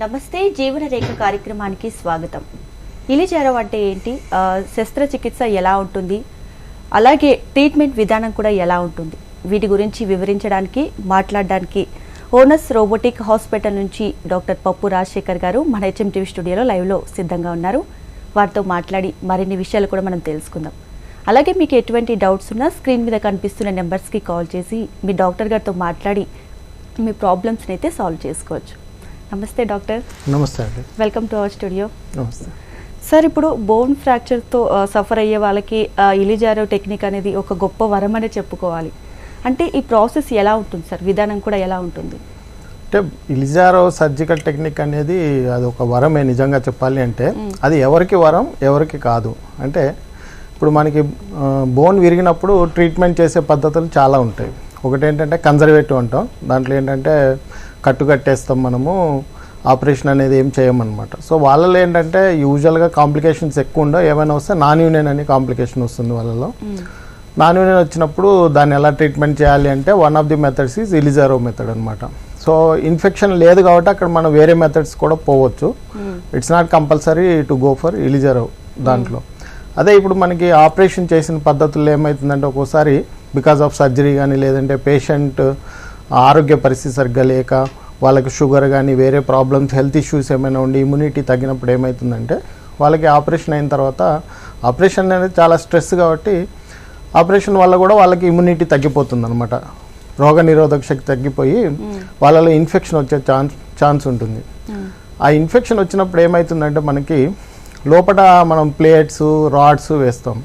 నమస్తే జీవన రేఖ కార్యక్రమానికి స్వాగతం. ఇలిజారవ్ అంటే ఏంటి? శస్త్రచికిత్స ఎలా ఉంటుంది? అలాగే ట్రీట్మెంట్ విధానం కూడా ఎలా ఉంటుంది? వీటి గురించి వివరించడానికి మాట్లాడడానికి ఓనస్ రోబోటిక్ హాస్పిటల్ నుంచి డాక్టర్ పప్పు రాజశేఖర్ గారు మన హెచ్ఎంటీవీ స్టూడియోలో లైవ్లో సిద్ధంగా ఉన్నారు. వారితో మాట్లాడి మరిన్ని విషయాలు కూడా మనం తెలుసుకుందాం. అలాగే మీకు ఎటువంటి డౌట్స్ ఉన్నా స్క్రీన్ మీద కనిపిస్తున్న నెంబర్స్కి కాల్ చేసి మీ డాక్టర్ గారితో మాట్లాడి మీ ప్రాబ్లమ్స్ని అయితే సాల్వ్ చేసుకోవచ్చు. నమస్తే డాక్టర్. నమస్తే అండి. Welcome to our studio. నమస్తే. సార్ ఇప్పుడు బోన్ ఫ్రాక్చర్తో సఫర్ అయ్యే వాళ్ళకి ఇలిజారో టెక్నిక్ అనేది ఒక గొప్ప వరం అనే చెప్పుకోవాలి. అంటే ఈ ప్రాసెస్ ఎలా ఉంటుంది సార్? విధానం కూడా ఎలా ఉంటుంది? అంటే ఇలిజారో సర్జికల్ టెక్నిక్ అనేది అది ఒక వరమే నిజంగా చెప్పాలి అంటే అది ఎవరికి వరం ఎవరికి కాదు. అంటే ఇప్పుడు మనకి బోన్ విరిగినప్పుడు ట్రీట్మెంట్ చేసే పద్ధతులు చాలా ఉంటాయి. ఒకటి ఏంటంటే కన్జర్వేటివ్ అంటాం. దాంట్లో ఏంటంటే కట్టు కట్టేస్తాం మనము ఆపరేషన్ అనేది ఏం చేయమన్నమాట. సో వాళ్ళలో ఏంటంటే యూజువల్గా కాంప్లికేషన్స్ ఎక్కువ ఉండవు ఏమైనా వస్తే నాన్ యూనియన్ అని కాంప్లికేషన్ వస్తుంది వాళ్ళలో. నాన్ యూనియన్ వచ్చినప్పుడు దాన్ని ఎలా ట్రీట్మెంట్ చేయాలి అంటే one of the methods is Ilizarov method అనమాట సో ఇన్ఫెక్షన్ లేదు కాబట్టి అక్కడ మనం వేరే మెథడ్స్ కూడా పోవచ్చు. It's not compulsory to go for Ilizarov దాంట్లో. అదే ఇప్పుడు మనకి ఆపరేషన్ చేసిన పద్ధతుల్లో ఏమవుతుందంటే ఒక్కోసారి బికాస్ ఆఫ్ సర్జరీ కానీ లేదంటే పేషెంట్ ఆరోగ్య పరిస్థితి సరిగ్గా లేక వాళ్ళకి షుగర్ కానీ వేరే ప్రాబ్లమ్స్ హెల్త్ ఇష్యూస్ ఏమైనా ఉండి ఇమ్యూనిటీ తగ్గినప్పుడు ఏమవుతుందంటే వాళ్ళకి ఆపరేషన్ అయిన తర్వాత ఆపరేషన్ అనేది చాలా స్ట్రెస్ కాబట్టి ఆపరేషన్ వల్ల కూడా వాళ్ళకి ఇమ్యూనిటీ తగ్గిపోతుంది అనమాట రోగ నిరోధక శక్తి తగ్గిపోయి వాళ్ళలో ఇన్ఫెక్షన్ వచ్చే ఛాన్స్ ఛాన్స్ ఉంటుంది. ఆ ఇన్ఫెక్షన్ వచ్చినప్పుడు ఏమవుతుందంటే మనకి లోపల మనం ప్లేట్స్ రాడ్స్ వేస్తాం.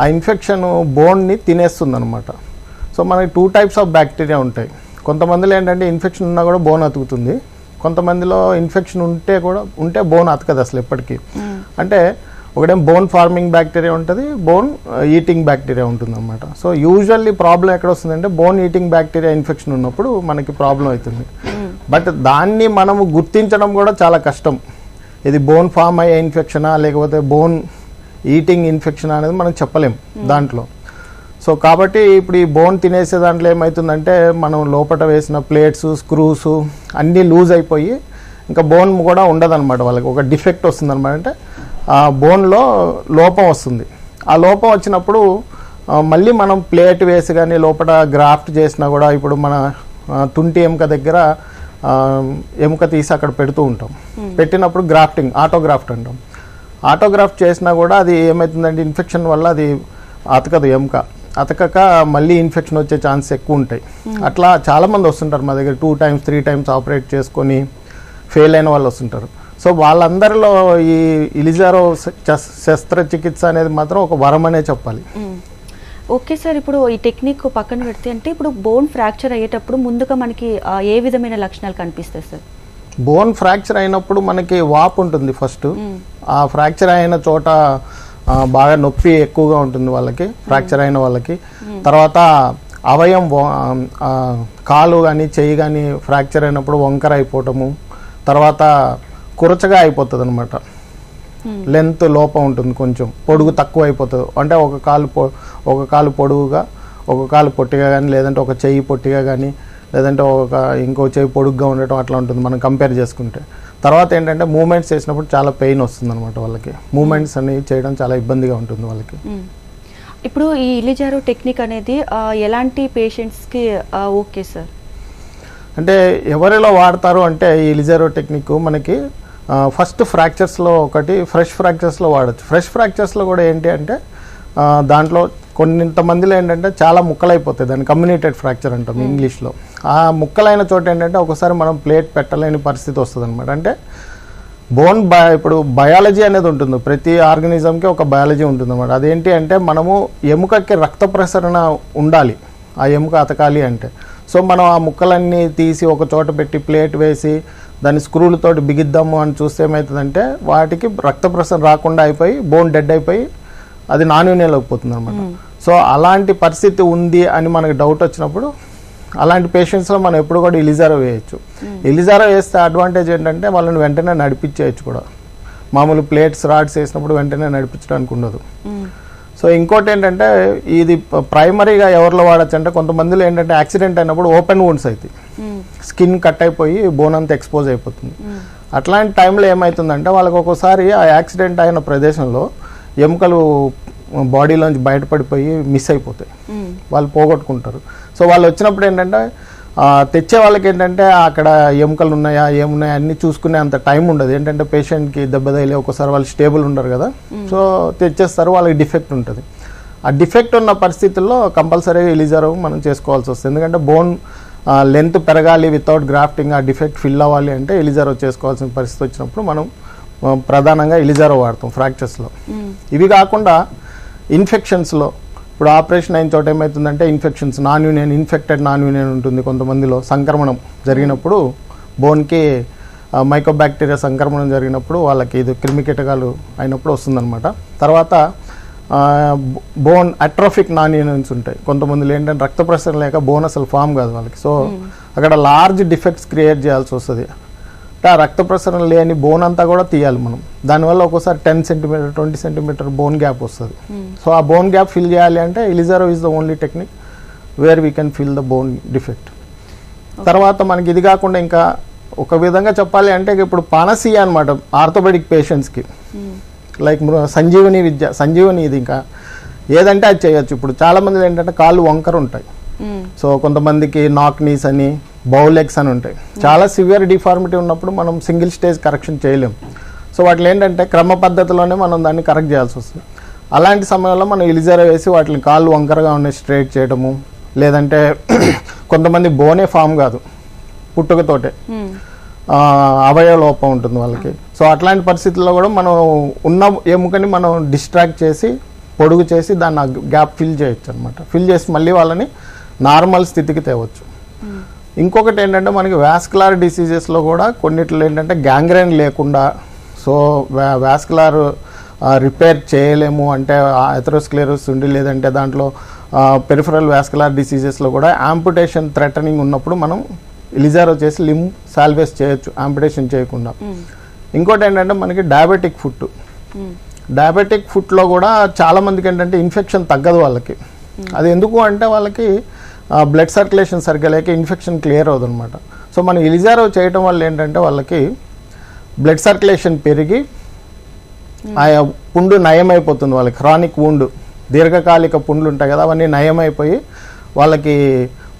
ఆ ఇన్ఫెక్షన్ బోన్ని తినేస్తుంది అనమాట సో మనకి టూ టైప్స్ ఆఫ్ బ్యాక్టీరియా ఉంటాయి. కొంతమందిలో ఏంటంటే ఇన్ఫెక్షన్ ఉన్నా కూడా బోన్ అతుకుతుంది. కొంతమందిలో ఇన్ఫెక్షన్ ఉంటే కూడా ఉంటే బోన్ అతకదు అసలు ఎప్పటికీ. అంటే ఒకటేం బోన్ ఫార్మింగ్ బ్యాక్టీరియా ఉంటుంది బోన్ ఈటింగ్ బ్యాక్టీరియా ఉంటుంది అనమాట సో యూజువల్లీ ప్రాబ్లం ఎక్కడ వస్తుందంటే బోన్ ఈటింగ్ బ్యాక్టీరియా ఇన్ఫెక్షన్ ఉన్నప్పుడు మనకి ప్రాబ్లం అవుతుంది. బట్ దాన్ని మనము గుర్తించడం కూడా చాలా కష్టం. ఇది బోన్ ఫామ్ అయ్యే ఇన్ఫెక్షనా లేకపోతే బోన్ ఈటింగ్ ఇన్ఫెక్షన్ అనేది మనం చెప్పలేం దాంట్లో. సో కాబట్టి ఇప్పుడు ఈ బోన్ తినేసే దాంట్లో ఏమవుతుందంటే మనం లోపల వేసిన ప్లేట్స్ స్క్రూస్ అన్నీ లూజ్ అయిపోయి ఇంకా బోన్ కూడా ఉండదన్నమాట వాళ్ళకి. ఒక డిఫెక్ట్ వస్తుంది అనమాట అంటే ఆ బోన్లో లోపం వస్తుంది. ఆ లోపం వచ్చినప్పుడు మళ్ళీ మనం ప్లేట్ వేసి కానీ లోపల గ్రాఫ్ట్ చేసినా కూడా ఇప్పుడు మన తుంటి ఎముక దగ్గర ఎముక తీసి అక్కడ పెడుతూ ఉంటాం. పెట్టినప్పుడు గ్రాఫ్టింగ్ ఆటోగ్రాఫ్ట్ అంటాం. ఆటోగ్రాఫ్ట్ చేసినా కూడా అది ఏమవుతుందంటే ఇన్ఫెక్షన్ వల్ల అది అతకదు ఎముక. అతకక మళ్ళీ ఇన్ఫెక్షన్ వచ్చే ఛాన్స్ ఎక్కువ ఉంటాయి. అట్లా చాలా మంది వస్తుంటారు మా దగ్గర. Two times three times operate చేసుకొని ఫెయిల్ అయిన వాళ్ళు వస్తుంటారు. సో వాళ్ళందరిలో ఈ ఇలిజారో శస్త్రచికిత్స అనేది మాత్రం ఒక వరం అనే చెప్పాలి ఓకే సార్ ఇప్పుడు ఈ టెక్నిక్ పక్కన పెడితే అంటే ఇప్పుడు బోన్ ఫ్రాక్చర్ అయ్యేటప్పుడు ముందుగా మనకి ఏ విధమైన లక్షణాలు కనిపిస్తాయి సార్? బోన్ ఫ్రాక్చర్ అయినప్పుడు మనకి వాపు ఉంటుంది ఫస్ట్. ఆ ఫ్రాక్చర్ అయిన చోట బాగా నొప్పి ఎక్కువగా ఉంటుంది వాళ్ళకి ఫ్రాక్చర్ అయిన వాళ్ళకి. తర్వాత అవయం కాలు కానీ చెయ్యి కానీ ఫ్రాక్చర్ అయినప్పుడు వంకర అయిపోవటము. తర్వాత కురచగా అయిపోతుంది అనమాట లెంత్ లోపం ఉంటుంది కొంచెం. పొడుగు తక్కువ అయిపోతుంది. అంటే ఒక కాలు పొ ఒక కాలు పొడుగుగా ఒక కాలు పొట్టిగా కానీ లేదంటే ఒక చెయ్యి పొట్టిగా కానీ లేదంటే ఒక ఇంకో చెయ్యి పొడుగ్గా ఉండటం అట్లా ఉంటుంది మనం కంపేర్ చేసుకుంటే. తర్వాత ఏంటంటే మూమెంట్స్ చేసినప్పుడు చాలా పెయిన్ వస్తుంది అనమాట వాళ్ళకి. మూమెంట్స్ అనేవి చేయడం చాలా ఇబ్బందిగా ఉంటుంది వాళ్ళకి. ఇప్పుడు ఈ ఇలిజారో టెక్నిక్ అనేది ఎలాంటి పేషెంట్స్కి ఓకే సార్? అంటే ఎవరిలో వాడతారు అంటే ఈ లిజరో టెక్నిక్ మనకి ఫస్ట్ ఫ్రాక్చర్స్లో ఒకటి ఫ్రెష్ ఫ్రాక్చర్స్లో వాడచ్చు. ఫ్రెష్ ఫ్రాక్చర్స్లో కూడా ఏంటి అంటే దాంట్లో కొన్నింతమందిలో ఏంటంటే చాలా ముక్కలైపోతాయి. దాన్ని కమ్యూనిటెడ్ ఫ్రాక్చర్ అంటాం ఇంగ్లీష్లో. ఆ ముక్కలైన చోట ఏంటంటే ఒకసారి మనం ప్లేట్ పెట్టలేని పరిస్థితి వస్తుంది అనమాట అంటే బోన్ బ ఇప్పుడు బయాలజీ అనేది ఉంటుంది. ప్రతి ఆర్గనిజంకి ఒక బయాలజీ ఉంటుంది అనమాట అదేంటి అంటే మనము ఎముకకి రక్త ప్రసరణ ఉండాలి. ఆ ఎముక అతకాలి అంటే. సో మనం ఆ ముక్కలన్నీ తీసి ఒక చోట పెట్టి ప్లేట్ వేసి దాన్ని స్క్రూలతోటి బిగిద్దాము అని చూస్తే ఏమవుతుందంటే వాటికి రక్త ప్రసరణ రాకుండా అయిపోయి బోన్ డెడ్ అయిపోయి అది నాన్ యూనియన్లోకి పోతుంది అనమాట సో అలాంటి పరిస్థితి ఉంది అని మనకు డౌట్ వచ్చినప్పుడు అలాంటి పేషెంట్స్లో మనం ఎప్పుడు కూడా ఇలిజారో వేయచ్చు. ఇలిజారో వేస్తే అడ్వాంటేజ్ ఏంటంటే వాళ్ళని వెంటనే నడిపించేయచ్చు కూడా. మామూలు ప్లేట్స్ రాడ్స్ వేసినప్పుడు వెంటనే నడిపించడానికి ఉండదు. సో ఇంకోటి ఏంటంటే ఇది ప్రైమరీగా ఎవరిలో వాడచ్చు అంటే కొంతమందిలో ఏంటంటే యాక్సిడెంట్ అయినప్పుడు ఓపెన్ వూండ్స్ అవుతాయి. స్కిన్ కట్ అయిపోయి బోన్ అంతా ఎక్స్పోజ్ అయిపోతుంది. అట్లాంటి టైంలో ఏమవుతుందంటే వాళ్ళకి ఒక్కోసారి ఆ యాక్సిడెంట్ అయిన ప్రదేశంలో ఎముకలు బాడీలోంచి బయటపడిపోయి మిస్ అయిపోతాయి. వాళ్ళు పోగొట్టుకుంటారు. సో వాళ్ళు వచ్చినప్పుడు ఏంటంటే తెచ్చే వాళ్ళకి ఏంటంటే అక్కడ ఎముకలు ఉన్నాయా ఏమున్నాయా అన్ని చూసుకునే అంత టైం ఉండదు. ఏంటంటే పేషెంట్కి దెబ్బ తగిలి ఒకసారి వాళ్ళు స్టేబుల్ ఉండరు కదా. సో తెచ్చేస్తారు వాళ్ళకి డిఫెక్ట్ ఉంటుంది. ఆ డిఫెక్ట్ ఉన్న పరిస్థితుల్లో కంపల్సరీగా ఎలిజారో మనం చేసుకోవాల్సి వస్తుంది. ఎందుకంటే బోన్ లెంత్ పెరగాలి వితౌట్ గ్రాఫ్టింగ్ ఆ డిఫెక్ట్ ఫిల్ అవ్వాలి అంటే ఎలిజారో చేసుకోవాల్సిన పరిస్థితి వచ్చినప్పుడు మనం ప్రధానంగా ఎలిజారో వాడతాం ఫ్రాక్చర్స్లో. ఇవి కాకుండా ఇన్ఫెక్షన్స్లో ఇప్పుడు ఆపరేషన్ అయిన చోట ఏమవుతుందంటే infections non union infected non union ఉంటుంది కొంతమందిలో. సంక్రమణం జరిగినప్పుడు బోన్కి మైకోబ్యాక్టీరియా సంక్రమణం జరిగినప్పుడు వాళ్ళకి ఇది క్రిమికీటకాలు అయినప్పుడు వస్తుందన్నమాట. తర్వాత బోన్ అట్రోఫిక్ నాన్ యూనియన్స్ ఉంటాయి. కొంతమందిలో ఏంటంటే రక్త ప్రసరణ లేక బోన్ అసలు ఫామ్ కాదు వాళ్ళకి. సో అక్కడ లార్జ్ డిఫెక్ట్స్ క్రియేట్ చేయాల్సి వస్తుంది. ఆ రక్త ప్రసరణ లేని బోన్ అంతా కూడా తీయాలి మనం. దానివల్ల ఒక్కోసారి ten centimeter twenty centimeter bone gap వస్తుంది. సో ఆ బోన్ గ్యాప్ ఫిల్ చేయాలి అంటే Ilizarov is the only technique where we can fill the bone defect తర్వాత మనకి ఇది కాకుండా ఇంకా ఒక విధంగా చెప్పాలి అంటే ఇప్పుడు పానసీయ అనమాట ఆర్థోపెడిక్ పేషెంట్స్కి. లైక్ సంజీవని విద్య సంజీవని ఇది ఇంకా. ఏదంటే అది చేయొచ్చు. ఇప్పుడు చాలా మంది ఏంటంటే కాళ్ళు వంకర ఉంటాయి. సో కొంతమందికి నాక్ నీస్ అని బౌలెగ్స్ అని ఉంటాయి. చాలా సివియర్ డిఫార్మిటీ ఉన్నప్పుడు మనం సింగిల్ స్టేజ్ కరెక్షన్ చేయలేం. సో వాటిలో ఏంటంటే క్రమ పద్ధతిలోనే మనం దాన్ని కరెక్ట్ చేయాల్సి వస్తుంది. అలాంటి సమయంలో మనం ఇలిజర వేసి వాటిని కాళ్ళు వంకరగా ఉన్నాయి స్ట్రైట్ చేయడము లేదంటే కొంతమంది బోనే ఫామ్ కాదు పుట్టుకతోటే. ఆ, అవయవ లోపం ఉంటుంది వాళ్ళకి. సో అట్లాంటి పరిస్థితుల్లో కూడా మనం ఉన్న ఎముకని మనం డిస్ట్రాక్ట్ చేసి పొడుగు చేసి దాన్ని గ్యాప్ ఫిల్ చేయొచ్చు అనమాట ఫిల్ చేసి మళ్ళీ వాళ్ళని నార్మల్ స్థితికి తేవచ్చు. ఇంకొకటి ఏంటంటే మనకి వ్యాస్కులార్ డిసీజెస్లో కూడా కొన్నిట్లో ఏంటంటే గ్యాంగ్రైన్ లేకుండా సో వ్యాస్కులార్ రిపేర్ చేయలేము అంటే ఎథరోస్క్లేరోస్ ఉండి లేదంటే దాంట్లో పెరిఫరల్ వ్యాస్కులార్ డిసీజెస్లో కూడా యాంపుటేషన్ థ్రెటనింగ్ ఉన్నప్పుడు మనం ఇలిజారో చేసి లిమ్ సాల్వేస్ చేయొచ్చు యాంపుటేషన్ చేయకుండా. ఇంకోటి ఏంటంటే మనకి డయాబెటిక్ ఫుడ్. మ్మ్. డయాబెటిక్ ఫుడ్లో కూడా చాలా మందికి ఏంటంటే ఇన్ఫెక్షన్ తగ్గదు వాళ్ళకి. అది ఎందుకు అంటే వాళ్ళకి బ్లడ్ సర్క్యులేషన్ సరిగ్గా లేక ఇన్ఫెక్షన్ క్లియర్ అవుతుంది అనమాట సో మనం ఇలిజారో చేయటం వల్ల ఏంటంటే వాళ్ళకి బ్లడ్ సర్క్యులేషన్ పెరిగి ఆ పుండు నయం అయిపోతుంది వాళ్ళకి క్రానిక్ wound దీర్ఘకాలిక పుండ్లు ఉంటాయి కదా అవన్నీ నయం అయిపోయి వాళ్ళకి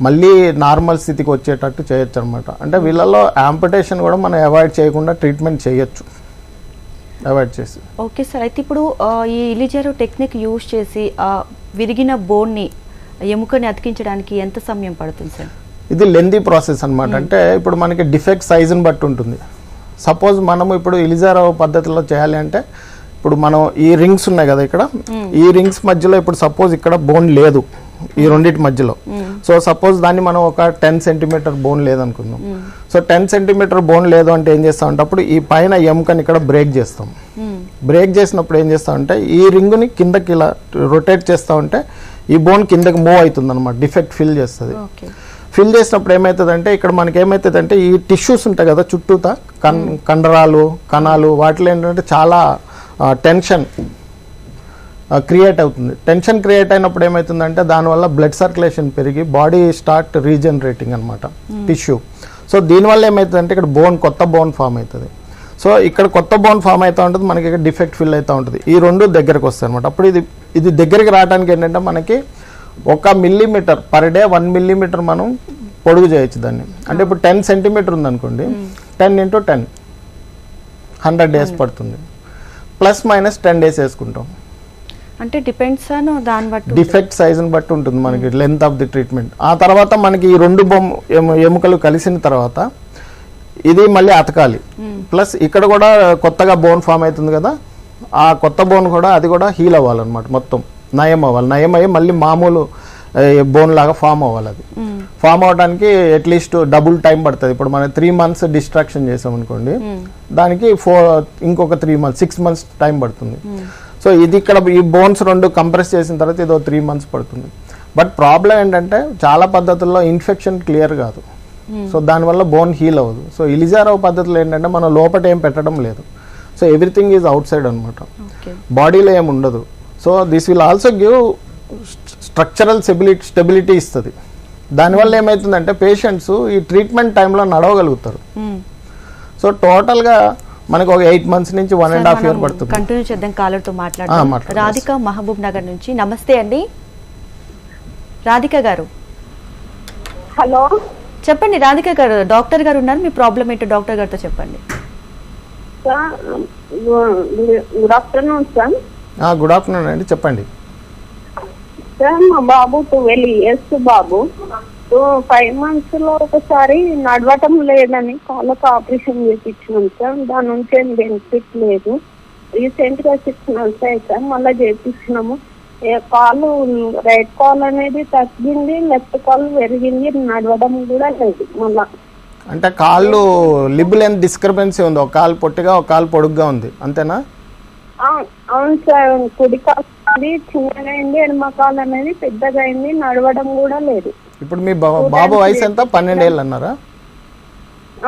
మళ్ళీ నార్మల్ స్థితికి వచ్చేటట్టు చేయొచ్చు అనమాట అంటే వీళ్ళలో యాంపిటేషన్ కూడా మనం అవాయిడ్ చేయకుండా ట్రీట్మెంట్ చేయొచ్చు. అవాయిడ్ చేసి. ఓకే సార్ అయితే ఇప్పుడు ఈ ఇలిజారో టెక్నిక్ యూజ్ చేసి ఆ విరిగిన బోన్ని ఎముకని అతికించడానికి ఎంత సమయం పడుతుంది సార్? ఇది లెందీ ప్రాసెస్ అన్నమాట. అంటే ఇప్పుడు మనకి డిఫెక్ట్ సైజుని బట్టి ఉంటుంది. సపోజ్ మనము ఇప్పుడు ఇలిజారో పద్ధతిలో చేయాలి అంటే ఇప్పుడు మనం ఈ రింగ్స్ ఉన్నాయి కదా ఇక్కడ. ఈ రింగ్స్ మధ్యలో ఇప్పుడు సపోజ్ ఇక్కడ బోన్ లేదు. ఈ రెండింటి మధ్యలో. సో సపోజ్ దాన్ని మనం ఒక టెన్ సెంటీమీటర్ బోన్ లేదనుకుందాం. సో టెన్ సెంటీమీటర్ బోన్ లేదు అంటే ఏం చేస్తాం అంటే అప్పుడు ఈ పైన ఎముకని ఇక్కడ బ్రేక్ చేస్తాం. బ్రేక్ చేసినప్పుడు ఏం చేస్తామంటే ఈ రింగ్ని కిందకి ఇలా రొటేట్ చేస్తా ఉంటే ఈ బోన్ కిందకి మూవ్ అవుతుంది అనమాట డిఫెక్ట్ ఫిల్ చేస్తుంది ఫిల్ చేసినప్పుడు ఏమవుతుందంటే ఇక్కడ మనకి ఏమవుతుందంటే ఈ టిష్యూస్ ఉంటాయి కదా చుట్టూతా కన్ కండరాలు కణాలు వాటిలో ఏంటంటే చాలా టెన్షన్ క్రియేట్ అవుతుంది. టెన్షన్ క్రియేట్ అయినప్పుడు ఏమవుతుందంటే దానివల్ల బ్లడ్ సర్క్యులేషన్ పెరిగి బాడీ స్టార్ట్ రీజనరేటింగ్ అనమాట టిష్యూ సో దీనివల్ల ఏమవుతుందంటే ఇక్కడ బోన్ కొత్త బోన్ ఫామ్ అవుతుంది. సో ఇక్కడ కొత్త బోన్ ఫామ్ అవుతూ ఉంటుంది మనకి ఇక్కడ డిఫెక్ట్ ఫిల్ అవుతూ ఉంటుంది. ఈ రెండు దగ్గరకు వస్తాయి అనమాట అప్పుడు ఇది ఇది దగ్గరికి రావడానికి ఏంటంటే మనకి ఒక millimeter per day one millimeter మనం పొడుగు చేయొచ్చు దాన్ని. అంటే ఇప్పుడు టెన్ సెంటీమీటర్ ఉందనుకోండి ten into ten hundred days పడుతుంది. ప్లస్ మైనస్ టెన్ డేస్ వేసుకుంటాం. అంటే డిపెండ్స్ దాన్ని బట్టి డిఫెక్ట్ సైజుని బట్టి ఉంటుంది మనకి లెంత్ ఆఫ్ ది ట్రీట్మెంట్ ఆ తర్వాత మనకి ఈ రెండు బొమ్మ ఎము- ఎముకలు కలిసిన తర్వాత ఇది మళ్ళీ అతకాలి. ప్లస్ ఇక్కడ కూడా కొత్తగా బోన్ ఫామ్ అవుతుంది కదా ఆ కొత్త బోన్ కూడా అది కూడా హీల్ అవ్వాలన్నమాట మొత్తం. నయం అవ్వాలి. నయం అయ్యి మళ్ళీ మామూలు బోన్ లాగా ఫామ్ అవ్వాలి అది. ఫామ్ అవడానికి అట్లీస్ట్ డబుల్ టైం పడుతుంది. ఇప్పుడు మనం త్రీ మంత్స్ డిస్ట్రాక్షన్ చేసాం అనుకోండి. దానికి ఫోర్ ఇంకొక three months six months time పడుతుంది. సో ఇది ఇక్కడ ఈ బోన్స్ రెండు కంప్రెస్ చేసిన తర్వాత ఇదో త్రీ మంత్స్ పడుతుంది. బట్ ప్రాబ్లం ఏంటంటే చాలా పద్ధతుల్లో ఇన్ఫెక్షన్ క్లియర్ కాదు. సో దానివల్ల బోన్ హీల్ అవ్వదు. సో ఇలిజారో పద్ధతిలో ఏంటంటే మనం లోపల ఏం పెట్టడం లేదు. So everything is outside అనమాట ఓకే బాడీలో ఏమి ఉండదు. So this will also give structural stability stability ఇస్తుంది. దానివల్ల ఏమవుతుందంటే పేషెంట్స్ ఈ ట్రీట్మెంట్ టైంలో నడవగలుగుతారు. సో టోటల్గా మనకు ఒక ఎయిట్ మంత్స్ నుంచి వన్ అండ్ హాఫ్ ఇయర్ పడుతుంది. కంటిన్యూ చేద్దాం కాలర్తో మాట్లాడదాం. రాధిక మహబూబ్ నగర్ నుంచి. నమస్తే అండి. రాధిక గారు. హలో. చెప్పండి రాధిక గారు డాక్టర్ గారు ఉన్నారు. మీ ప్రాబ్లం ఏంటో డాక్టర్ గారితో చెప్పండి. Sir good afternoon sir. Good afternoon అండి చెప్పండి. సార్ మా బాబు ట్వెల్వ్ ఇయర్స్ బాబు. ఫైవ్ మంత్స్లో ఒకసారి నడవటం లేదని కాళ్ళకు ఆపరేషన్ చేయించినాం సార్. దాని నుంచి ఏం బెనిఫిట్ లేదు. రీసెంట్గా సిక్స్ మంత్స్ సార్. మళ్ళీ చేయించినాము ఏ కాలు రైట్ కాల్ అనేది తగ్గింది లెఫ్ట్ కాల్ పెరిగింది నడవడం కూడా లేదు మళ్ళా. అంటే కాళ్ళు లిబ్ లెంత్ డిస్క్రిపెన్సీ ఉంది. ఒక కాలు పొట్టిగా ఒక కాలు పొడుగ్గా ఉంది. అంతేనా? అవును సార్. కుడి కాలు చిన్నగా అయింది ఎడమ కాలు అనేది పెద్దగా అయింది నడవడం కూడా లేదు. ఇప్పుడు మీ బాబు వయసు ఎంత పన్నెండేళ్ళు అన్నారా?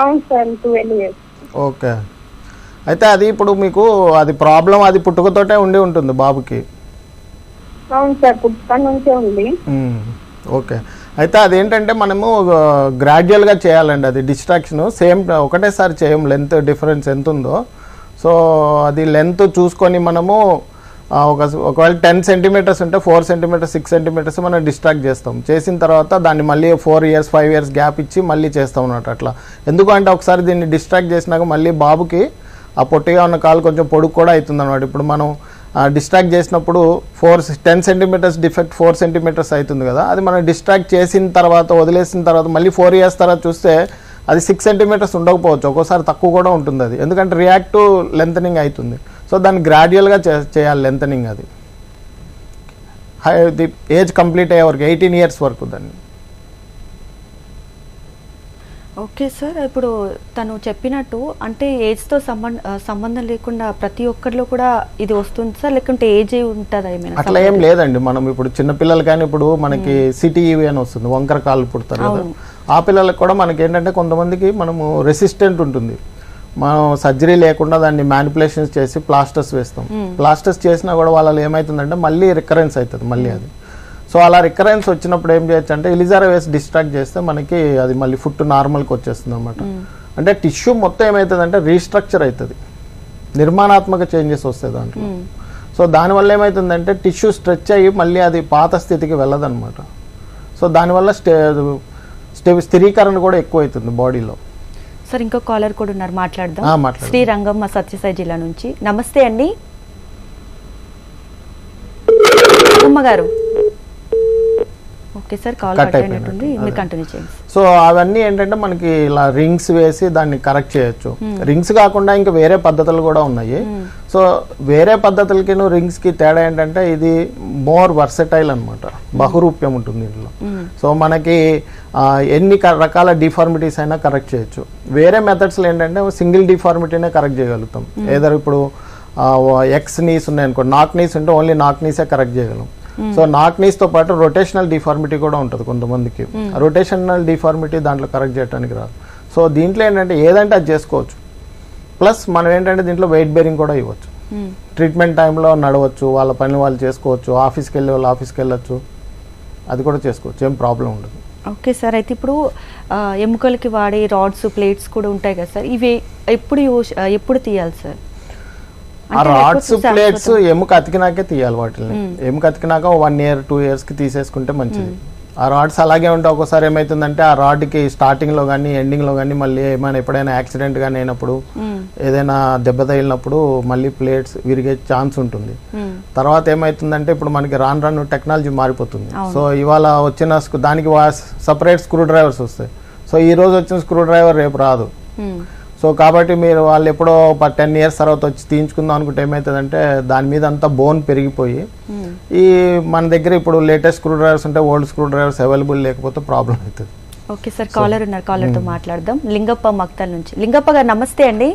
అవును సార్ ట్వెల్వ్ ఇయర్స్. ఓకే. అయితే అది ఇప్పుడు మీకు అది ప్రాబ్లం అది పుట్టుకతోటే ఉండి ఉంటుంది బాబుకి. అవును సార్ పుట్టుక నుంచే ఉంది. ఓకే. అయితే అదేంటంటే మనము గ్రాడ్యువల్గా చేయాలండి అది డిస్ట్రాక్షన్ సేమ్ ఒకటేసారి చేయం లెంత్ డిఫరెన్స్ ఎంత ఉందో సో అది లెంత్ చూసుకొని మనము ఒక ఒకవేళ టెన్ సెంటీమీటర్స్ ఉంటే ఫోర్ సెంటీమీటర్స్ సిక్స్ సెంటీమీటర్స్ మనం డిస్ట్రాక్ట్ చేస్తాం. చేసిన తర్వాత దాన్ని మళ్ళీ four years five years gap ఇచ్చి మళ్ళీ చేస్తాం అన్నట్టు అట్లా. ఎందుకంటే ఒకసారి దీన్ని డిస్ట్రాక్ట్ చేసినాక మళ్ళీ బాబుకి ఆ పొట్టిగా ఉన్న కాలు కొంచెం పొడుగు కూడా అవుతుంది అనమాట ఇప్పుడు మనం డిస్ట్రాక్ట్ చేసినప్పుడు four ten centimeters defect four centimeters అవుతుంది కదా. అది మనం డిస్ట్రాక్ట్ చేసిన తర్వాత వదిలేసిన తర్వాత మళ్ళీ ఫోర్ ఇయర్స్ తర్వాత చూస్తే అది సిక్స్ సెంటీమీటర్స్ ఉండకపోవచ్చు. ఒక్కోసారి తక్కువ కూడా ఉంటుంది అది. ఎందుకంటే రియాక్టివ్ లెంతనింగ్ అవుతుంది సో దాన్ని గ్రాడ్యువల్గా చే చేయాలి లెంతనింగ్ అది. హై ది ఏజ్ కంప్లీట్ అయ్యే వరకు ఎయిటీన్ ఇయర్స్ వరకు దాన్ని. Okay sir. ఇప్పుడు తను చెప్పినట్టు అంటే ఏజ్తో సంబంధ సంబంధం లేకుండా ప్రతి ఒక్కరిలో కూడా ఇది వస్తుంది సార్? లేకుంటే ఏజ్ ఉంటుందా ఏమైనా అట్లా ఏం లేదండి. మనం ఇప్పుడు చిన్న పిల్లలు కానీ ఇప్పుడు మనకి సిటీఈవి అని వస్తుంది. వంకర కాళ్ళు పుడతారు కదా. ఆ పిల్లలకు కూడా మనకి ఏంటంటే కొంతమందికి మనము రెసిస్టెంట్ ఉంటుంది. మనం సర్జరీ లేకుండా దాన్ని మ్యానిపులేషన్స్ చేసి ప్లాస్టర్స్ వేస్తాం. ప్లాస్టర్స్ చేసినా కూడా వాళ్ళలో ఏమవుతుందంటే మళ్ళీ రికరెన్స్ అవుతుంది మళ్ళీ అది. సో అలా రికరెన్స్ వచ్చినప్పుడు ఏం చేయొచ్చు అంటే ఇలిజారా వేసి డిస్ట్రాక్ట్ చేస్తే మనకి అది మళ్ళీ ఫుట్ నార్మల్కి వచ్చేస్తుంది అనమాట అంటే టిష్యూ మొత్తం ఏమవుతుందంటే రీస్ట్రక్చర్ అవుతుంది. నిర్మాణాత్మక చేంజెస్ వస్తాయి దాంట్లో. సో దానివల్ల ఏమవుతుందంటే టిష్యూ స్ట్రెచ్ అయ్యి మళ్ళీ అది పాత స్థితికి వెళ్ళదన్నమాట. సో దానివల్ల స్టే స్థిరీకరణ కూడా ఎక్కువ అవుతుంది బాడీలో సార్ ఇంకో కాలర్ కూడా ఉన్నారు. మాట్లాడదాం. శ్రీరంగమ్మ సత్యసాయి జిల్లా నుంచి. నమస్తే అండి. ఉమ్మ గారు okay sir call Cut cut అయిపోయినట్టు. అయినట్టుంది మీరు కంటిన్యూ చేయండి. సో అవన్నీ ఏంటంటే మనకి ఇలా రింగ్స్ వేసి దాన్ని కరెక్ట్ చేయొచ్చు. రింగ్స్ కాకుండా ఇంకా వేరే పద్ధతులు కూడా ఉన్నాయి. సో వేరే పద్ధతులకి రింగ్స్కి తేడా ఏంటంటే ఇది మోర్ వర్సటైల్ అన్నమాట. బహురూప్యం ఉంటుంది ఇందులో. సో మనకి ఎన్ని రకాల డిఫార్మిటీస్ అయినా కరెక్ట్ చేయొచ్చు. వేరే మెథడ్స్లో ఏంటంటే సింగిల్ డిఫార్మిటీనే కరెక్ట్ చేయగలుగుతాం. ఏదో ఇప్పుడు ఎక్స్ నీస్ ఉన్నాయి అనుకో నాక్ నీస్ ఉంటే ఓన్లీ నాక్ నీసే కరెక్ట్ చేయగలం. సో నాక్ నీస్తో పాటు రొటేషనల్ డిఫార్మిటీ కూడా ఉంటుంది కొంతమందికి. రొటేషనల్ డిఫార్మిటీ దాంట్లో కరెక్ట్ చేయడానికి రాదు. సో దీంట్లో ఏంటంటే ఏదంటే అది చేసుకోవచ్చు. ప్లస్ మనం ఏంటంటే దీంట్లో వెయిట్ బేరింగ్ కూడా ఇవ్వచ్చు. ట్రీట్మెంట్ టైంలో నడవచ్చు వాళ్ళ పని వాళ్ళు చేసుకోవచ్చు ఆఫీస్కి వెళ్ళే వాళ్ళు ఆఫీస్కి వెళ్ళొచ్చు అది కూడా చేసుకోవచ్చు ఏం ప్రాబ్లం ఉండదు. ఓకే సార్ అయితే ఇప్పుడు ఎముకలకి వాడే రాడ్స్ ప్లేట్స్ కూడా ఉంటాయి కదా సార్? ఇవి ఎప్పుడు ఎప్పుడు తీయాలి సార్? ఆ రాడ్స్ ప్లేట్స్ ఎముక అతికినాకే తీయాలి వాటిని ఎముక అతికినాక వన్ ఇయర్ టూ ఇయర్స్కి తీసేసుకుంటే మంచిది. ఆ రాడ్స్ అలాగే ఉంటే ఒక్కోసారి ఏమవుతుందంటే ఆ రాడ్కి స్టార్టింగ్లో కానీ ఎండింగ్లో కానీ మళ్ళీ ఏమైనా ఎప్పుడైనా యాక్సిడెంట్ కానీ అయినప్పుడు. ఏదైనా దెబ్బ తగిలినప్పుడు మళ్ళీ ప్లేట్స్ విరిగే ఛాన్స్ ఉంటుంది. తర్వాత ఏమవుతుందంటే ఇప్పుడు మనకి రాను రాను టెక్నాలజీ మారిపోతుంది. సో ఇవాళ వచ్చిన దానికి సపరేట్ స్క్రూ డ్రైవర్స్ వస్తాయి. సో ఈ రోజు వచ్చిన స్క్రూ డ్రైవర్ రేపు రాదు. సో కాబట్టి మీరు వాళ్ళు ఎప్పుడో టెన్ ఇయర్స్ తర్వాత వచ్చి తీయించుకుందాం అనుకుంటే ఏమవుతుందంటే దాని మీద అంతా బోన్ పెరిగిపోయి మ్మ్. ఈ మన దగ్గర ఇప్పుడు లేటెస్ట్ స్క్రూ డ్రైవర్స్ ఉంటే ఓల్డ్ స్క్రూ డ్రైవర్స్ అవైలబుల్ లేకపోతే ప్రాబ్లం అవుతుంది. ఓకే సార్ కాలర్ ఉన్నారు. కాలర్తో మాట్లాడదాం. లింగప్ప మక్తల్ నుంచి. లింగప్ప గారు నమస్తే అండి.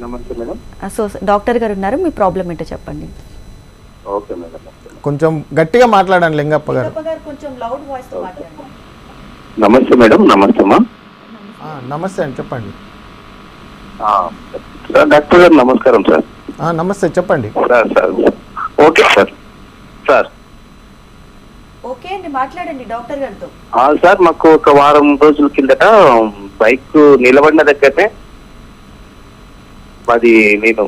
నమస్తే మేడం. సో డాక్టర్ గారు ఉన్నారు. మీ ప్రాబ్లం ఏంటో చెప్పండి. Okay madam. కొంచెం గట్టిగా మాట్లాడండి లింగప్ప గారు. గారు కొంచెం లౌడ్ వాయిస్తో మాట్లాడండి. నమస్తే మేడం. నమస్తే నమస్తే అండి. చెప్పండి. డాక్టర్ గారు నమస్కారం సార్. ఆ, నమస్తే చెప్పండి. Sir sir. Okay sir. Sir. Okay అండి మాట్లాడండి డాక్టర్ గారితో. ఆ, సార్ మాకు ఒక వారం రోజుల కిందట బైక్ నిలబడిన దగ్గరనే అది నేను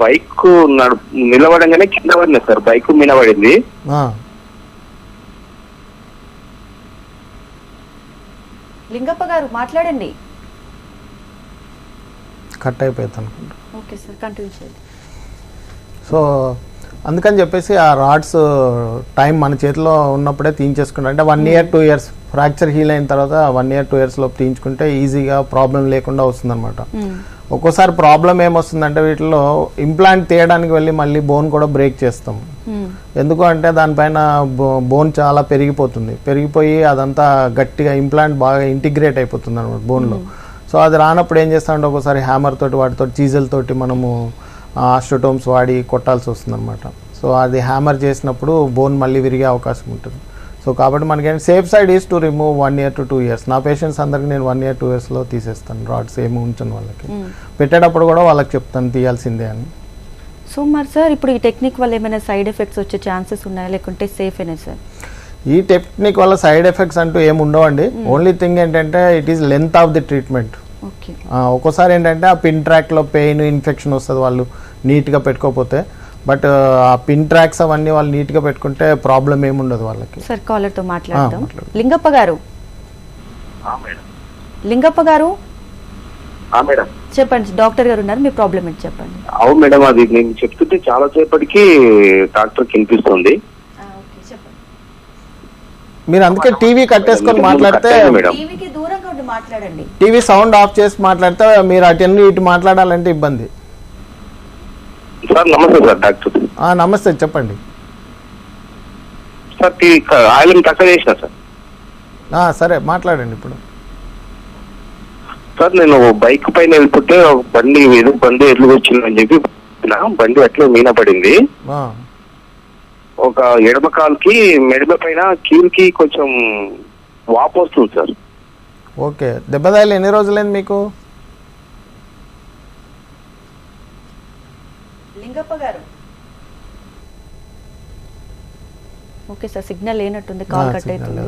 బైక్ నడు నిలబడంగానే కింద పడినా సార్. బైక్ మినబడింది ఆ, లింగప్ప గారు మాట్లాడండి. కట్ అయిపోయింది అనుకుంటా. ఓకే సార్ కంటిన్యూ చేయండి. సో అందుకని చెప్పేసి ఆ రాడ్స్ టైం మన చేతిలో ఉన్నప్పుడే తీయించేసుకుంటాం అంటే one year two years fracture heal అయిన తర్వాత వన్ ఇయర్ టూ ఇయర్స్ లోపు తీయించుకుంటే ఈజీగా ప్రాబ్లం లేకుండా వస్తుందన్నమాట. ఒక్కోసారి ప్రాబ్లం ఏమొస్తుందంటే వీటిలో ఇంప్లాంట్ తీయడానికి వెళ్ళి మళ్ళీ బోన్ కూడా బ్రేక్ చేస్తాం. ఎందుకు అంటే దానిపైన బోన్ చాలా పెరిగిపోతుంది. పెరిగిపోయి అదంతా గట్టిగా ఇంప్లాంట్ బాగా ఇంటిగ్రేట్ అయిపోతుంది అనమాట బోన్లో సో అది రానప్పుడు ఏం చేస్తామంటే ఒకసారి హ్యామర్ తోటి వాటితో చీజల్ తోటి మనము ఆస్ట్రోటోమ్స్ వాడి కొట్టాల్సి వస్తుంది అనమాట సో అది హ్యామర్ చేసినప్పుడు బోన్ మళ్ళీ విరిగే అవకాశం ఉంటుంది. సో కాబట్టి మనకి safe side is to remove one year to two years నా పేషెంట్స్ అందరికి నేను వన్ ఇయర్ టూ ఇయర్స్లో తీసేస్తాను రాడ్స్ ఏమి ఉంచను వాళ్ళకి. పెట్టేటప్పుడు కూడా వాళ్ళకి చెప్తాను తీయాల్సిందే అని. సో మరి సార్ ఇప్పుడు ఈ టెక్నిక్ వల్ల ఏమైనా సైడ్ ఎఫెక్ట్స్ వచ్చే ఛాన్సెస్ ఉన్నాయా? లేకుంటే సేఫ్ అయినా సార్? ఈ టెక్నిక్ వల్ల సైడ్ ఎఫెక్ట్స్ అంటూ ఏమి ఉండవండి. ఓన్లీ థింగ్ ఏంటంటే it is length of the treatment ఒక్కోసారి ఏంటంటే ఆ పిన్ ట్రాక్లో పెయిన్ ఇన్ఫెక్షన్ వస్తుంది వాళ్ళు నీట్గా పెట్టుకోకపోతే. బట్ ఆ పిన్ ట్రాక్స్ అవన్నీ వాళ్ళు నీట్గా పెట్టుకుంటే ప్రాబ్లం ఏమి ఉండదు వాళ్ళకి. సార్ కాలర్తో మాట్లాడదాం. మాట్లాడు. లింగప్ప గారు. ఆ, మేడం. లింగప్ప గారు? ఆ, మేడం. చెప్పండి డాక్టర్ గారు ఉన్నారు మీ ప్రాబ్లం ఏంటి చెప్పండి. అవును మేడం అది నేను చెప్తుంటే చాలా సేపటికి డాక్టర్ వినిపిస్తుంది చెప్పండి. మీరు అందుకే టీవీ కట్టేసుకొని మాట్లాడితే మాట్లాడండి. టీవీ సౌండ్ ఆఫ్ చేసి మాట్లాడితే మీరు అటు ఇటు మాట్లాడాలంటే ఇబ్బంది. సార్ నమస్తే సార్ డాక్టర్. ఆ, నమస్తే చెప్పండి. సార్ టీ ఆయిల్ తక్కువ చేసిన సార్? ఆ, సరే మాట్లాడండి ఇప్పుడు. సార్ నేను బైక్ పైన వెళ్తుంటే ఒక బండి ఏదో బండి ఎట్లు వచ్చిందని చెప్పి బండి అట్లే మీన పడింది. ఆ, ఒక ఎడమ కాలుకి మెడమ పైన కీలుకి కొంచెం వాపు వస్తుంది సార్. ఓకే. దెబ్బతాయిలు ఎన్ని రోజులైంది మీకు? Lingappa garu. Okay sir signal లేనట్టుంది. కాల్ కట్ అవుతుంది.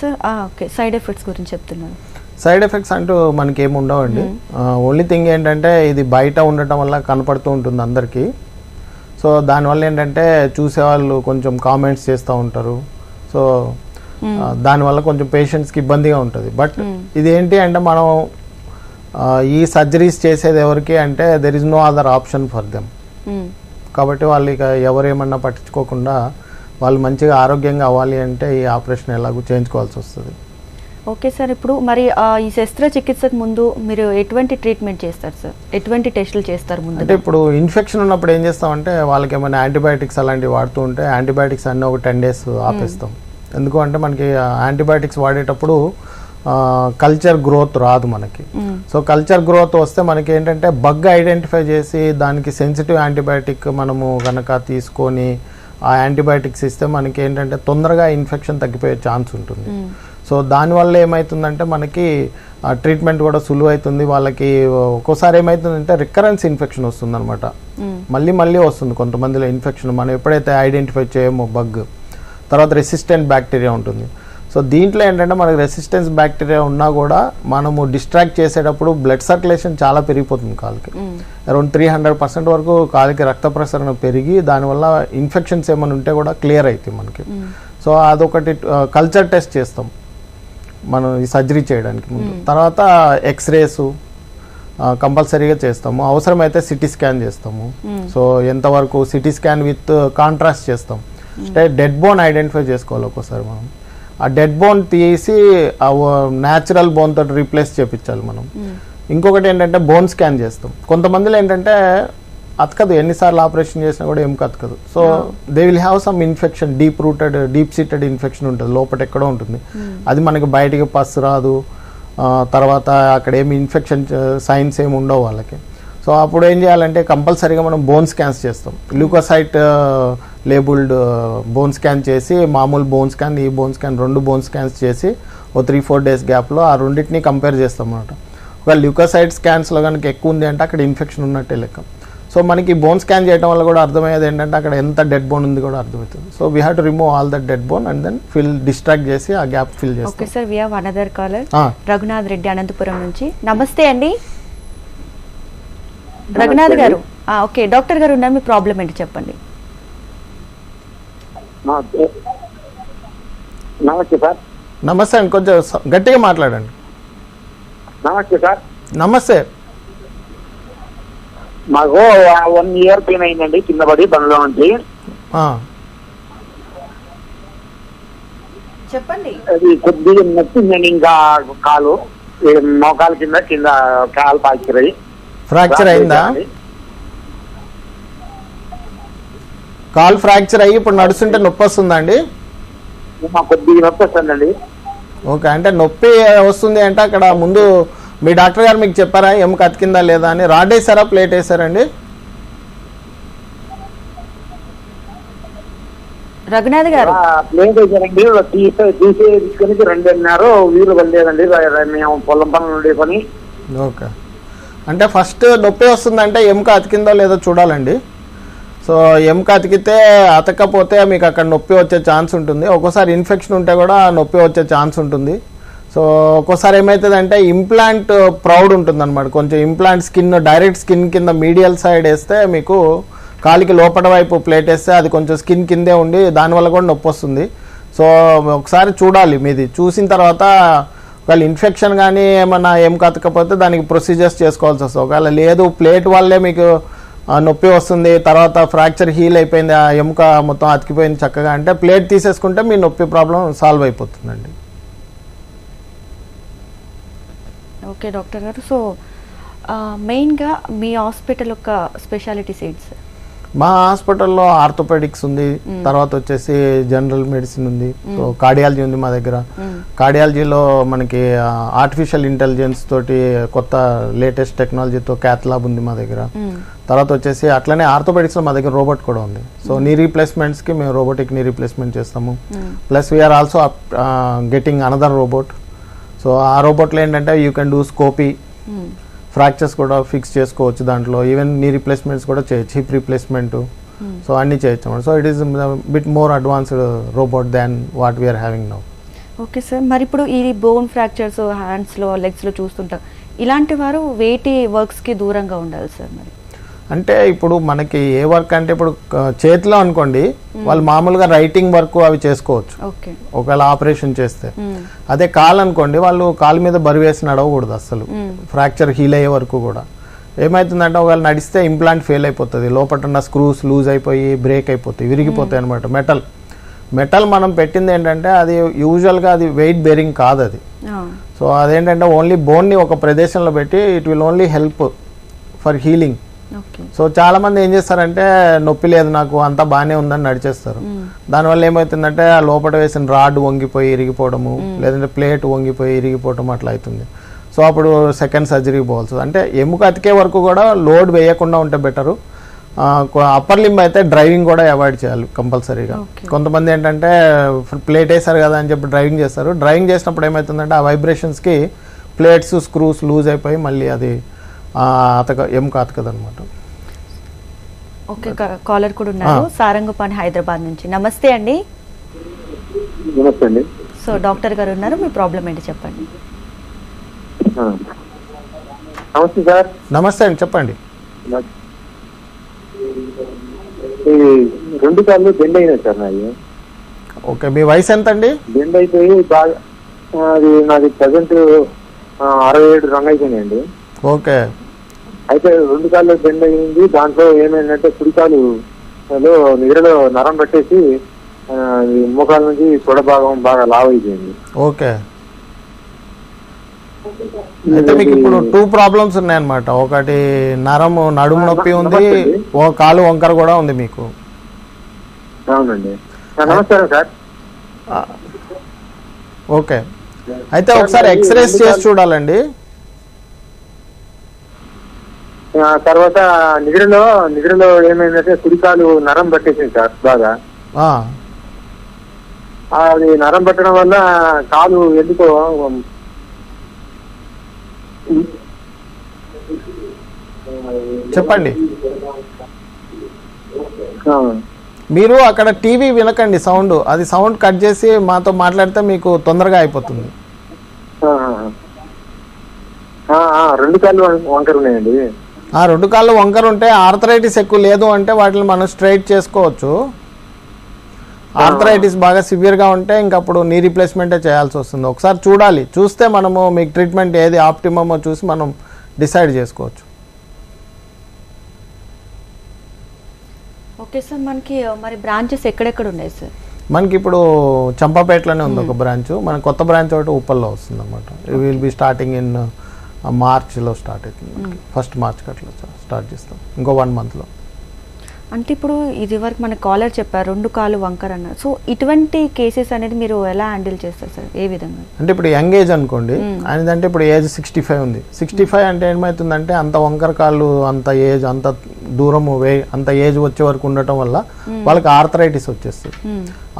Sir okay. సైడ్ ఎఫెక్ట్స్ గురించి చెప్తున్నాను. సైడ్ ఎఫెక్ట్స్ అంటూ మనకి ఏమి ఉండవండి ఓన్లీ థింగ్ ఏంటంటే ఇది బయట ఉండటం వల్ల కనపడుతూ ఉంటుంది అందరికీ. సో దానివల్ల ఏంటంటే చూసేవాళ్ళు కొంచెం కామెంట్స్ చేస్తూ ఉంటారు. సో దానివల్ల కొంచెం పేషెంట్స్కి ఇబ్బందిగా ఉంటుంది. బట్ ఇది ఏంటి అంటే మనం ఈ సర్జరీస్ చేసేది ఎవరికి అంటే there is no other option for them. కాబట్టి వాళ్ళు ఇక ఎవరేమన్నా పట్టించుకోకుండా వాళ్ళు మంచిగా ఆరోగ్యంగా అవ్వాలి అంటే ఈ ఆపరేషన్ ఎలాగో చేయించుకోవాల్సి వస్తుంది. ఓకే సార్ ఇప్పుడు మరి ఈ శస్త్రచికిత్సకు ముందు మీరు ఎటువంటి ట్రీట్మెంట్ చేస్తారు సార్ ఎటువంటి టెస్టులు చేస్తారు అంటే ముందు ఇప్పుడు ఇన్ఫెక్షన్ ఉన్నప్పుడు ఏం చేస్తామంటే వాళ్ళకి ఏమైనా యాంటీబయాటిక్స్ అలాంటివి వాడుతూ ఉంటే యాంటీబయాటిక్స్ అన్నీ ఒక టెన్ డేస్ ఆపేస్తాం. ఎందుకు అంటే మనకి యాంటీబయాటిక్స్ వాడేటప్పుడు కల్చర్ గ్రోత్ రాదు మనకి. సో కల్చర్ గ్రోత్ వస్తే మనకి ఏంటంటే బగ్ ఐడెంటిఫై చేసి దానికి సెన్సిటివ్ యాంటీబయాటిక్ మనము కనుక తీసుకొని ఆ యాంటీబయాటిక్స్ ఇస్తే మనకి ఏంటంటే తొందరగా ఇన్ఫెక్షన్ తగ్గిపోయే ఛాన్స్ ఉంటుంది. సో దానివల్ల ఏమవుతుందంటే మనకి ట్రీట్మెంట్ కూడా సులువు అవుతుంది వాళ్ళకి ఒక్కోసారి ఏమవుతుందంటే రికరెన్స్ ఇన్ఫెక్షన్ వస్తుంది అనమాట మళ్ళీ మళ్ళీ వస్తుంది. కొంతమందిలో ఇన్ఫెక్షన్ మనం ఎప్పుడైతే ఐడెంటిఫై చేయమో బగ్ తర్వాత రెసిస్టెంట్ బ్యాక్టీరియా ఉంటుంది. సో దీంట్లో ఏంటంటే మనకి రెసిస్టెన్స్ బ్యాక్టీరియా ఉన్నా కూడా మనము డిస్ట్రాక్ట్ చేసేటప్పుడు బ్లడ్ సర్క్యులేషన్ చాలా పెరిగిపోతుంది కాలుకి. అరౌండ్ త్రీ హండ్రెడ్ పర్సెంట్ వరకు కాలుకి రక్త ప్రసరణ పెరిగి దానివల్ల ఇన్ఫెక్షన్స్ ఏమైనా ఉంటే కూడా క్లియర్ అవుతాయి మనకి. సో అదొకటి కల్చర్ టెస్ట్ చేస్తాం. మనం ఈ సర్జరీ చేయడానికి ముందు. తర్వాత ఎక్స్రేస్ కంపల్సరీగా చేస్తాము. అవసరమైతే సిటీ స్కాన్ చేస్తాము. సో ఎంతవరకు సిటీ స్కాన్ విత్ కాంట్రాస్ట్ చేస్తాం. అంటే డెడ్ బోన్ ఐడెంటిఫై చేసుకోవాలి ఒక్కోసారి మనం. ఆ డెడ్ బోన్ తీసి ఆ న్యాచురల్ బోన్ తోటి రీప్లేస్ చేపించాలి మనం. ఇంకొకటి ఏంటంటే బోన్ స్కాన్ చేస్తాం. కొంతమందిలో ఏంటంటే అతకదు ఎన్నిసార్లు ఆపరేషన్ చేసినా కూడా ఏం అతకదు so they will have some infection deep rooted deep seated infection ఉంటుంది. లోపల ఎక్కడో ఉంటుంది. అది మనకి బయటికి పస్ రాదు. తర్వాత అక్కడ ఏమి ఇన్ఫెక్షన్ సైన్స్ ఏమి ఉండవు వాళ్ళకి. సో అప్పుడు ఏం చేయాలంటే కంపల్సరీగా మనం బోన్ స్కాన్స్ చేస్తాం. ల్యూకోసైట్ లేబుల్డ్ బోన్ స్కాన్ చేసి మామూలు బోన్ స్కాన్ ఈ బోన్ స్కాన్ రెండు బోన్ స్కాన్స్ చేసి ఓ త్రీ ఫోర్ డేస్ గ్యాప్లో ఆ రెండింటిని కంపేర్ చేస్తాం అనమాట ఒకవేళ ల్యూకోసైట్ స్కాన్స్లో కనుక ఎక్కువ ఉంది అంటే అక్కడ ఇన్ఫెక్షన్ ఉన్నట్టే లెక్క. సో మనకి బోన్ స్కాన్ చేయడం వల్ల కూడా అర్థమయ్యేది ఏంటంటే అక్కడ ఎంత డెడ్ బోన్ ఉంది కూడా అర్థమవుతుంది. So we have to remove all that dead bone and then fill distract చేసి ఆ గ్యాప్ ఫిల్ ఓకే చేస్తాం. Sir we have another caller Raghunath Reddy Anantapur నుంచి. నమస్తే అండి. రఘునాథ్ గారు. ఆ, ఓకే. డాక్టర్ గారు ఉన్నారు మీ ప్రాబ్లం ఏంటి చెప్పండి. నమస్తే సార్. నమస్తే అండి. కొంచెం గట్టిగా మాట్లాడండి. నమస్తే సార్. నమస్తే. మాకు వన్ ఇయర్ పెయిన్ అయిందండి కింద పడి బండ్లో నుంచి. ఆ, చెప్పండి. అది కొద్దిగా నొప్పిందండి ఇంకా కాలు. మోకాలు కింద కింద కాలు అయ్యి ఫ్రాక్చర్ అయిందా? కాల్ ఫ్రాక్చర్ అయ్యి ఇప్పుడు నడుస్తుంటే నొప్పి వస్తుందా అండి మాకు కొద్దిగా నొప్పి వస్తుందండి. ఓకే అంటే నొప్పి వస్తుంది అంటే అక్కడ ముందు మీ డాక్టర్ గారు మీకు చెప్పారా? ఎముక అతికిందా లేదా అని? రాడ్ వేసారా ప్లేట్ వేసారండి రఘునాథ్ గారు. ప్లేట్ వేసారండి తీసే తీసే తీసుకొని రెండు అన్నారు. వీలు పడలేదండి. మేము పొలం పనులు ఉండేకొని ఓకే. అంటే ఫస్ట్ నొప్పి వస్తుందంటే ఎముక అతికిందో లేదో చూడాలండి. సో ఎముక అతికితే అతకపోతే మీకు అక్కడ నొప్పి వచ్చే ఛాన్స్ ఉంటుంది. ఒక్కోసారి ఇన్ఫెక్షన్ ఉంటే కూడా నొప్పి వచ్చే ఛాన్స్ ఉంటుంది. సో ఒక్కోసారి ఏమవుతుందంటే ఇంప్లాంట్ ప్రౌడ్ ఉంటుందన్నమాట. కొంచెం ఇంప్లాంట్ స్కిన్ డైరెక్ట్ స్కిన్ కింద మీడియల్ సైడ్ వేస్తే మీకు కాలికి లోపల వైపు ప్లేట్ వేస్తే అది కొంచెం స్కిన్ కిందే ఉండి దానివల్ల కూడా నొప్పి వస్తుంది. సో ఒకసారి చూడాలి మీది. చూసిన తర్వాత ఒకవేళ ఇన్ఫెక్షన్ కానీ ఏమన్నా ఏం కతకపోతే దానికి ప్రొసీజర్స్ చేసుకోవాల్సి వస్తుంది. ఒకవేళ లేదు ప్లేట్ వల్లే మీకు నొప్పి వస్తుంది తర్వాత ఫ్రాక్చర్ హీల్ అయిపోయింది ఆ ఎముక మొత్తం అతికిపోయింది చక్కగా అంటే ప్లేట్ తీసేసుకుంటే మీ నొప్పి ప్రాబ్లం సాల్వ్ అయిపోతుందండి. Okay doctor garu. సో మెయిన్గా మీ హాస్పిటల్ యొక్క స్పెషాలిటీస్ ఏంటి సార్ మా హాస్పిటల్లో ఆర్థోపెడిక్స్ ఉంది తర్వాత వచ్చేసి జనరల్ మెడిసిన్ ఉంది. సో కార్డియాలజీ ఉంది మా దగ్గర. కార్డియాలజీలో మనకి ఆర్టిఫిషియల్ ఇంటెలిజెన్స్ తోటి కొత్త లేటెస్ట్ టెక్నాలజీతో క్యాత్ ల్యాబ్ ఉంది మా దగ్గర. తర్వాత వచ్చేసి అట్లనే ఆర్థోపెడిక్స్లో మా దగ్గర రోబోట్ కూడా ఉంది. సో నీ రీప్లేస్మెంట్స్కి మేము రోబోటిక్ నీ రీప్లేస్మెంట్ చేస్తాము. Plus we're also getting another robot so ఆ రోబోట్లో ఏంటంటే you can do scopy fractures కూడా ఫిక్స్ చేసుకోవచ్చు దాంట్లో. ఈవెన్ నీ రిప్లేస్మెంట్స్ కూడా చేయొచ్చు హిప్ రిప్లేస్మెంట్ సో అన్నీ చేయొచ్చు so it is bit more advanced robot than what we're having now okay sir మరి ఇప్పుడు ఈ బోన్ ఫ్రాక్చర్స్ హ్యాండ్స్లో లెగ్స్లో చూస్తుంటాం. ఇలాంటి వారు వేటి వర్క్స్కి దూరంగా ఉండాలి సార్ మరి? అంటే ఇప్పుడు మనకి ఏ వర్క్ అంటే ఇప్పుడు చేతిలో అనుకోండి వాళ్ళు మామూలుగా రైటింగ్ వర్క్ అవి చేసుకోవచ్చు. ఒకవేళ ఆపరేషన్ చేస్తే. అదే కాలు అనుకోండి వాళ్ళు కాలు మీద బరువు వేసి నడవకూడదు అసలు ఫ్రాక్చర్ హీల్ అయ్యే వరకు కూడా. ఏమవుతుందంటే ఒకవేళ నడిస్తే ఇంప్లాంట్ ఫెయిల్ అయిపోతుంది. లోపల ఉన్న స్క్రూస్ లూజ్ అయిపోయి బ్రేక్ అయిపోతాయి విరిగిపోతాయి అనమాట మెటల్ మెటల్ మనం పెట్టింది ఏంటంటే అది యూజువల్గా అది వెయిట్ బేరింగ్ కాదు అది. సో అదేంటంటే ఓన్లీ బోన్ని ఒక ప్రదేశంలో పెట్టి it will only help for healing so చాలా మంది ఏం చేస్తారంటే నొప్పి లేదు నాకు అంతా బాగానే ఉందని నడిచేస్తారు. దానివల్ల ఏమవుతుందంటే ఆ లోపల వేసిన రాడ్ వంగిపోయి ఇరిగిపోవడము లేదంటే ప్లేట్ వంగిపోయి ఇరిగిపోవడం అట్లా అవుతుంది. సో అప్పుడు సెకండ్ సర్జరీ పోవాల్సి అంటే ఎముక అతికే వరకు కూడా లోడ్ వేయకుండా ఉంటే బెటరు. అప్పర్ లింబ్ అయితే డ్రైవింగ్ కూడా అవాయిడ్ చేయాలి కంపల్సరీగా. కొంతమంది ఏంటంటే ప్లేట్ వేసారు కదా అని చెప్పి డ్రైవింగ్ చేస్తారు. డ్రైవింగ్ చేసినప్పుడు ఏమవుతుందంటే ఆ వైబ్రేషన్స్కి ప్లేట్స్ స్క్రూస్ లూజ్ అయిపోయి మళ్ళీ అది ఆ, అతక ఎముక అతకదనమాట ఓకే కాలర్ కూడా ఉన్నారు సారంగపాణి హైదరాబాద్ నుంచి. నమస్తే అండి. నమస్తే అండి. సో డాక్టర్ గారు ఉన్నారు. మీ ప్రాబ్లం ఏంటి చెప్పండి. నమస్తే సార్. నమస్తే అండి. చెప్పండి. ఈ రెండు సార్లు బెండ్ అయినాయి సార్ నాది ఓకే. మీ వయసు ఎంత అండి బెండ్ అయిపోయి బాగా అది నాది ప్రజెంట్ అరవై ఏడు రంగు అయిపోయినాయండి. ఓకే. అయితే రెండు కాళ్ళు బెండ్ అయింది దాంట్లో ఏమైందంటే కుడికాలు లో నిద్రలో నరం పెట్టేసి మోకాల నుంచి తొడ భాగం బాగా లావ్ అయిపోయింది ఓకే అయితే మీకు ఇప్పుడు టూ ప్రాబ్లమ్స్ ఉన్నాయన్నమాట. ఒకటి నరము నడుము నొప్పి ఉంది ఓ కాలు వంకర కూడా ఉంది మీకు. అవునండి. నమస్కారం సార్. ఓకే. అయితే ఒకసారి ఎక్స్రేస్ చేసి చూడాలండి ఆ, తర్వాత నిద్రలో నిద్రలో ఏమైందంటే కుడికాలు నరం పట్టేసింది సార్ బాగా. అది నరం పట్టడం వల్ల కాలు ఎందుకో చెప్పండి. మీరు అక్కడ టీవీ వినకండి సౌండ్ అది సౌండ్ కట్ చేసి మాతో మాట్లాడితే మీకు తొందరగా అయిపోతుంది. రెండు కాళ్ళు వంకర ఉన్నాయండి. ఆ రెండు కాళ్ళు వంకర ఉంటే ఆర్థరైటిస్ ఎక్కువ లేదు అంటే వాటిని మనం స్ట్రైట్ చేసుకోవచ్చు. ఆర్థరైటిస్ బాగా సివియర్గా ఉంటే ఇంక అప్పుడు నీ రీప్లేస్మెంటే చేయాల్సి వస్తుంది. ఒకసారి చూడాలి. చూస్తే మనము మీకు ట్రీట్మెంట్ ఏది ఆప్టిమమో చూసి మనం డిసైడ్ చేసుకోవచ్చు. ఓకే సార్ మనకి మరి బ్రాంచెస్ ఎక్కడెక్కడ ఉన్నాయి సార్? మనకి ఇప్పుడు చంపాపేటలోనే ఉంది ఒక బ్రాంచ్ మన కొత్త బ్రాంచ్ ఒకటి ఉప్పల్లో వస్తుంది అనమాట విల్ బి స్టార్టింగ్ ఇన్ మార్చ్లో స్టార్ట్ అవుతుంది. ఫస్ట్ మార్చ్కి అట్లా స్టార్ట్ చేస్తాం. ఇంకో వన్ మంత్లో. అంటే ఇప్పుడు ఇది వరకు మన కాలర్ చెప్పారు రెండు కాలు వంకర అన్నారు. సో ఇటువంటి కేసెస్ అనేది మీరు ఎలా హ్యాండిల్ చేస్తారు సార్? ఏ విధంగా? అంటే ఇప్పుడు యంగ్ ఏజ్ అనుకోండి ఆయనదంటే ఇప్పుడు ఏజ్ సిక్స్టీ ఫైవ్ ఉంది. సిక్స్టీ ఫైవ్ అంటే ఏమవుతుందంటే అంత వంకర కాళ్ళు అంత ఏజ్ అంత దూరము వే అంత ఏజ్ వచ్చే వరకు ఉండటం వల్ల వాళ్ళకి ఆర్థరైటిస్ వచ్చేస్తుంది.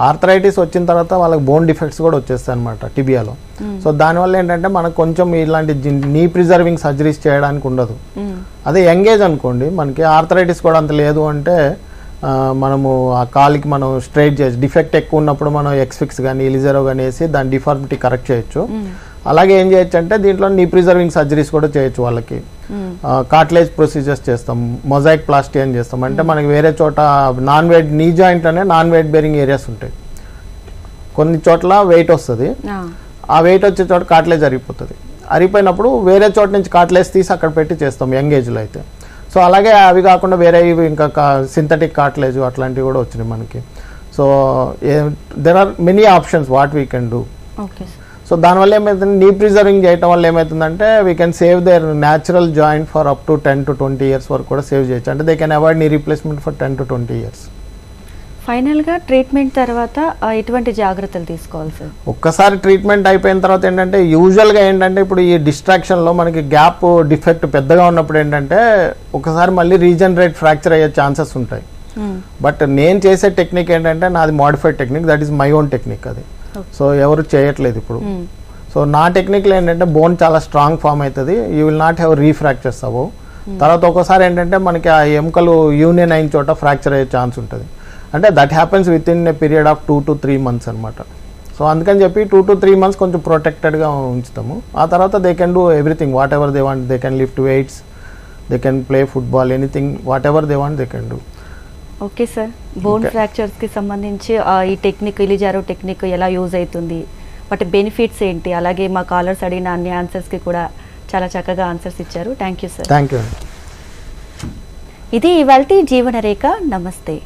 ఆర్థరైటిస్ వచ్చిన తర్వాత వాళ్ళకి బోన్ డిఫెక్ట్స్ కూడా వచ్చేస్తాయి అనమాట టిబియాలో. సో దానివల్ల ఏంటంటే మనకు కొంచెం ఇలాంటి నీ ప్రిజర్వింగ్ సర్జరీస్ చేయడానికి ఉండదు. అదే యంగ్ ఏజ్ అనుకోండి మనకి ఆర్థరైటిస్ కూడా అంత లేదు అంటే మనము ఆ కాలికి మనం స్ట్రైట్ చేయొచ్చు డిఫెక్ట్ ఎక్కువ ఉన్నప్పుడు మనం ఎక్స్ఫిక్స్ కానీ ఇలిజరో కానీ వేసి దాని డిఫార్మిటీ కరెక్ట్ చేయొచ్చు. అలాగే ఏం చేయొచ్చు అంటే దీంట్లో నీ ప్రిజర్వింగ్ సర్జరీస్ కూడా చేయొచ్చు వాళ్ళకి. కాట్లేజ్ ప్రొసీజర్స్ చేస్తాం మొజాయిక్ ప్లాస్టీ అని చేస్తాం. అంటే మనకి వేరే చోట నాన్ వెయిట్ నీ జాయింట్ అనే నాన్ వెయిట్ బేరింగ్ ఏరియాస్ ఉంటాయి. కొన్ని చోట్ల వెయిట్ వస్తుంది. ఆ వెయిట్ వచ్చే చోట కాట్లేజ్ అరిగిపోతుంది అరిగిపోయినప్పుడు వేరే చోట నుంచి కాట్లేజ్ తీసి అక్కడ పెట్టి చేస్తాం యంగ్ ఏజ్లో అయితే. సో అలాగే అవి కాకుండా వేరే ఇవి ఇంకా సింథటిక్ కాట్లేజ్ అట్లాంటివి కూడా వచ్చినాయి మనకి. So there are many options what we can do so దానివల్ల ఏమవుతుంది నీ ప్రిజర్వింగ్ చేయటం వల్ల ఏమవుతుందంటే we can save their natural joint for up to ten to twenty years వరకు కూడా సేవ్ చేయొచ్చు. అంటే they can avoid knee replacement for ten to twenty years ఫైనల్గా ట్రీట్మెంట్ తర్వాత ఎటువంటి జాగ్రత్తలు తీసుకోవాలి సార్? ఒక్కసారి ట్రీట్మెంట్ అయిపోయిన తర్వాత ఏంటంటే యూజువల్గా ఏంటంటే ఇప్పుడు ఈ డిస్ట్రాక్షన్లో మనకి గ్యాప్ డిఫెక్ట్ పెద్దగా ఉన్నప్పుడు ఏంటంటే ఒకసారి మళ్ళీ రీజనరేట్ ఫ్రాక్చర్ అయ్యే ఛాన్సెస్ ఉంటాయి. బట్ నేను చేసే టెక్నిక్ ఏంటంటే నాది modified technique that is my own technique అది. సో ఎవరు చేయట్లేదు ఇప్పుడు. సో నా టెక్నిక్లో ఏంటంటే బోన్ చాలా స్ట్రాంగ్ ఫామ్ అవుతుంది. You will not have refractures అవ్వవు తర్వాత ఒక్కోసారి ఏంటంటే మనకి ఆ ఎముకలు యూనియన్ అయిన చోట ఫ్రాక్చర్ అయ్యే ఛాన్స్ ఉంటుంది. అంటే that happens within a period of two to three months అనమాట సో అందుకని చెప్పి టూ టు త్రీ మంత్స్ కొంచెం ప్రొటెక్టెడ్గా ఉంచుతాము. ఆ తర్వాత they can do everything whatever they want they can lift weights they can play football anything whatever they want they can do okay sir bone. ఫ్రాక్చర్స్కి సంబంధించి ఈ technique Ilizarov technique ఎలా use అవుతుంది? వాటి benefits ఏంటి? అలాగే మా కాలర్స్ అడిగిన అన్ని ఆన్సర్స్కి కూడా చాలా చక్కగా ఆన్సర్స్ ఇచ్చారు. Thank you sir thank you ఇది ఇవాల్టి జీవన రేఖ. నమస్తే.